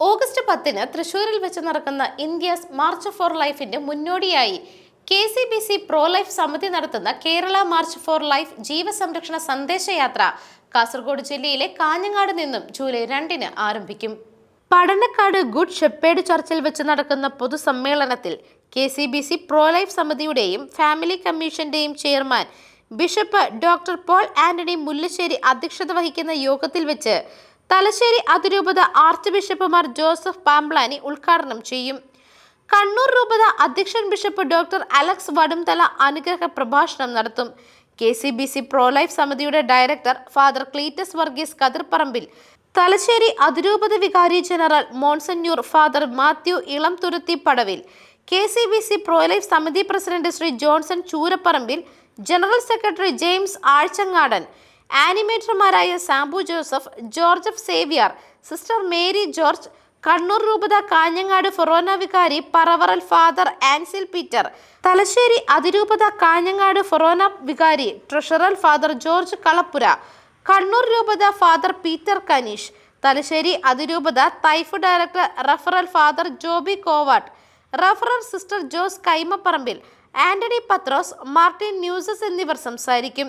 August പത്തിന് തൃശൂരിൽ വെച്ച് നടക്കുന്ന ഇന്ത്യസ് മാർച്ച് ഫോർ ലൈഫിന്റെ മുന്നോടിയായി K C B C pro life സമിതി നടത്തുന്ന കേരള മാർച്ച് ഫോർ ലൈഫ് ജീവസംരക്ഷണ സന്ദേശയാത്ര കാസർഗോഡ് ജില്ലയിലെ കാഞ്ഞങ്ങാട് നിന്നും ജൂലൈ രണ്ടിന് ആരംഭിക്കും. പഠനക്കാട് ഗുഡ് ഷെപ്പേഡ് ചർച്ചിൽ വെച്ച് നടക്കുന്ന പൊതുസമ്മേളനത്തിൽ K C B C pro life സമിതിയുടെയും family കമ്മീഷന്റെയും chairman bishop doctor Paul Antony Mullassery അധ്യക്ഷത വഹിക്കുന്ന യോഗത്തിൽ വെച്ച് തലശ്ശേരി അതിരൂപത ആർച്ച് ബിഷപ്പുമാർ ജോസഫ് പാംബ്ലാനി ഉദ്ഘാടനം ചെയ്യും. കണ്ണൂർ രൂപത അധ്യക്ഷൻ ബിഷപ്പ് ഡോക്ടർ അലക്സ് വടുംതല അനുഗ്രഹ പ്രഭാഷണം നടത്തും. K C B C pro life സമിതിയുടെ director father Cletus Varghese Kathirparambil Thalassery അതിരൂപത വികാരി general monsignor father Mathew Ilamthuruthy Padavil K C B C pro life സമിതി president Shri Johnson Choorapparambil general secretary James Azhchangadan ആനിമേറ്റർമാരായ Sambu Joseph George Xavier sister Mary George Kannur രൂപത കാഞ്ഞങ്ങാട് ഫൊറോന വികാരി പറവറൽ father ആൻസിൽ Peter Thalassery അതിരൂപത കാഞ്ഞങ്ങാട് ഫൊറോന വികാരി treasurer father George Kalappura Kannur രൂപത father Peter Kanish Thalassery അതിരൂപത തൈഫ് director റഫറൽ father Joby Kovattu referral sister Jose Kaimaparambil Antony Pathrose Martin newses എന്നിവർ സംസാരിക്കും.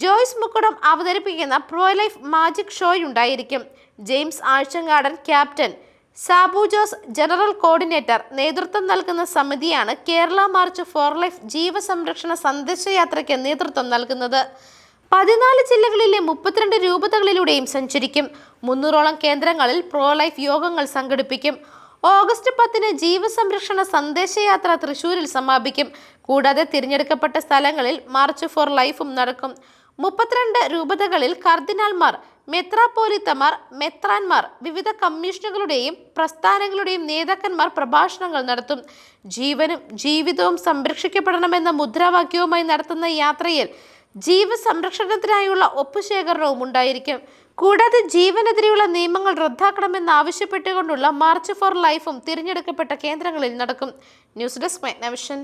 ജോയ്സ് മുക്കുടം അവതരിപ്പിക്കുന്ന pro life magic ഷോയുണ്ടായിരിക്കും James Azhchangadan captain Sabu Jose general coordinator നേതൃത്വം നൽകുന്ന സമിതിയാണ് കേരള മാർച്ച് ഫോർ ലൈഫ് ജീവസംരക്ഷണ സന്ദേശയാത്രയ്ക്ക് നേതൃത്വം നൽകുന്നത്. പതിനാല് ജില്ലകളിലെ മുപ്പത്തിരണ്ട് രൂപതകളിലൂടെയും സഞ്ചരിക്കും. മുന്നൂറോളം കേന്ദ്രങ്ങളിൽ പ്രോ ലൈഫ് യോഗങ്ങൾ സംഘടിപ്പിക്കും. ഓഗസ്റ്റ് പത്തിന് ജീവസംരക്ഷണ സന്ദേശയാത്ര തൃശൂരിൽ സമാപിക്കും. കൂടാതെ തിരഞ്ഞെടുക്കപ്പെട്ട സ്ഥലങ്ങളിൽ മാർച്ച് ഫോർ ലൈഫും നടക്കും. മുപ്പത്തിരണ്ട് രൂപതകളിൽ കർദിനാൾമാർ മെത്രാപോലിത്തമാർ മെത്രാൻമാർ വിവിധ കമ്മീഷനുകളുടെയും പ്രസ്ഥാനങ്ങളുടെയും നേതാക്കന്മാർ പ്രഭാഷണങ്ങൾ നടത്തും. ജീവനും ജീവിതവും സംരക്ഷിക്കപ്പെടണമെന്ന മുദ്രാവാക്യവുമായി നടത്തുന്ന യാത്രയിൽ ജീവസംരക്ഷണത്തിനായുള്ള ഒപ്പുശേഖരണവും ഉണ്ടായിരിക്കും. കൂടാതെ ജീവനെതിരെയുള്ള നിയമങ്ങൾ റദ്ദാക്കണമെന്ന് ആവശ്യപ്പെട്ടുകൊണ്ടുള്ള മാർച്ച് ഫോർ ലൈഫും തിരഞ്ഞെടുക്കപ്പെട്ട കേന്ദ്രങ്ങളിൽ നടക്കും. News desk മെഗ്നവിഷൻ